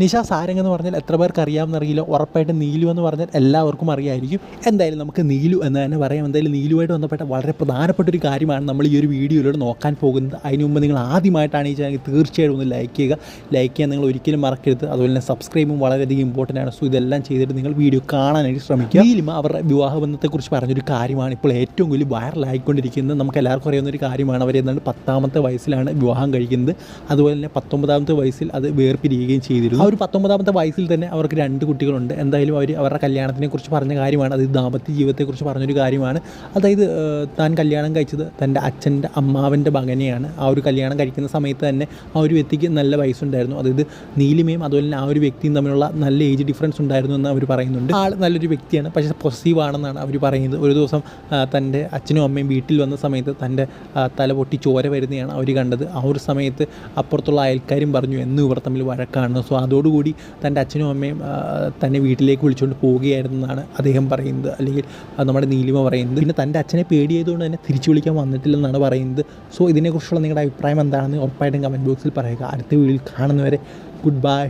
നിഷ സാരംഗ് എന്ന് പറഞ്ഞാൽ എത്ര പേർക്ക് അറിയാമെന്നറിയില്ല ഉറപ്പായിട്ട് നീലു എന്ന് പറഞ്ഞാൽ എല്ലാവർക്കും അറിയായിരിക്കും. എന്തായാലും നമുക്ക് നീലു എന്ന് തന്നെ പറയാം. എന്തായാലും നീലുമായിട്ട് ബന്ധപ്പെട്ട വളരെ പ്രധാനപ്പെട്ട ഒരു കാര്യമാണ് നമ്മൾ ഈ ഒരു വീഡിയോയിലൂടെ നോക്കാൻ പോകുന്നത്. അതിന് മുമ്പ് നിങ്ങൾ ആദ്യമായിട്ടാണ് ഈ ചാനൽ തീർച്ചയായിട്ടും ഒന്ന് ലൈക്ക് ചെയ്യുക. ലൈക്ക് ചെയ്യാൻ നിങ്ങൾ ഒരിക്കലും മറക്കരുത്. അതുപോലെ തന്നെ സബ്സ്ക്രൈബും വളരെയധികം ഇമ്പോർട്ടന്റ് ആണ്. സോ ഇതെല്ലാം ചെയ്തിട്ട് നിങ്ങൾ വീഡിയോ കാണാനായിട്ട് ശ്രമിക്കുക. നീലിമ അവരുടെ വിവാഹ ബന്ധത്തെക്കുറിച്ച് പറഞ്ഞൊരു കാര്യമാണ് ഇപ്പോൾ ഏറ്റവും കൂടുതൽ വൈറലായിക്കൊണ്ടിരിക്കുന്നത് നമുക്ക് എല്ലാവർക്കും അറിയാവുന്ന ഒരു കാര്യമാണ്. അവർ എന്താണ് പത്താമത്തെ വയസ്സിലാണ് വിവാഹം കഴിക്കുന്നത്. അതുപോലെ തന്നെ പത്തൊമ്പതാമത്തെ വയസ്സിൽ അത് വേർപിരിയുകയും ചെയ്തിരുന്നു. ഒരു പത്തൊമ്പതാമത്തെ വയസ്സിൽ തന്നെ അവർക്ക് രണ്ട് കുട്ടികളുണ്ട്. എന്തായാലും അവർ അവരുടെ കല്യാണത്തിനെക്കുറിച്ച് പറഞ്ഞ കാര്യമാണ്. അത് ദാമ്പത്യ ജീവിതത്തെക്കുറിച്ച് പറഞ്ഞൊരു കാര്യമാണ്. അതായത് താൻ കല്യാണം കഴിച്ചത് തന്റെ അച്ഛന്റെ അമ്മാവന്റെ മകനെയാണ്. ആ ഒരു കല്യാണം കഴിക്കുന്ന സമയത്ത് തന്നെ ആ ഒരു വ്യക്തിക്ക് നല്ല വയസ്സുണ്ടായിരുന്നു. അതായത് നീലിമയും അതുപോലെ തന്നെ ആ ഒരു വ്യക്തിയും തമ്മിലുള്ള നല്ല ഏജ് ഡിഫറൻസ് ഉണ്ടായിരുന്നു എന്ന് അവർ പറയുന്നുണ്ട്. ആൾ നല്ലൊരു വ്യക്തിയാണ് പക്ഷേ പൊസീവ് ആണെന്നാണ് അവർ പറയുന്നത്. ഒരു ദിവസം തന്റെ അച്ഛനും അമ്മയും വീട്ടിൽ വന്ന സമയത്ത് തന്റെ തല പൊട്ടി ചോര വരുന്നതാണ് അവർ കണ്ടത്. ആ ഒരു സമയത്ത് അപ്പുറത്തുള്ള അയൽക്കാരും പറഞ്ഞു എന്നും ഇവർ തമ്മിൽ വഴക്കാണ്. സോ അതോടുകൂടി തന്റെ അച്ഛനും അമ്മയും തന്നെ വീട്ടിലേക്ക് വിളിച്ചുകൊണ്ട് പോവുകയായിരുന്നെന്നാണ് അദ്ദേഹം പറയുന്നത്. അല്ലെങ്കിൽ നമ്മുടെ നീലിമ പറയുന്നത്. പിന്നെ തന്റെ അച്ഛനെ പേടി ചെയ്തുകൊണ്ട് തന്നെ തിരിച്ചു വിളിക്കാൻ വന്നിട്ടില്ലെന്നാണ് പറയുന്നത്. സോ ഇതിനെക്കുറിച്ചുള്ള നിങ്ങളുടെ അഭിപ്രായം എന്താണെന്ന് ഉറപ്പായിട്ടും കമന്റ് ബോക്സിൽ പറയുക. അടുത്ത വീഡിയോയിൽ കാണുന്നവരെ ഗുഡ് ബൈ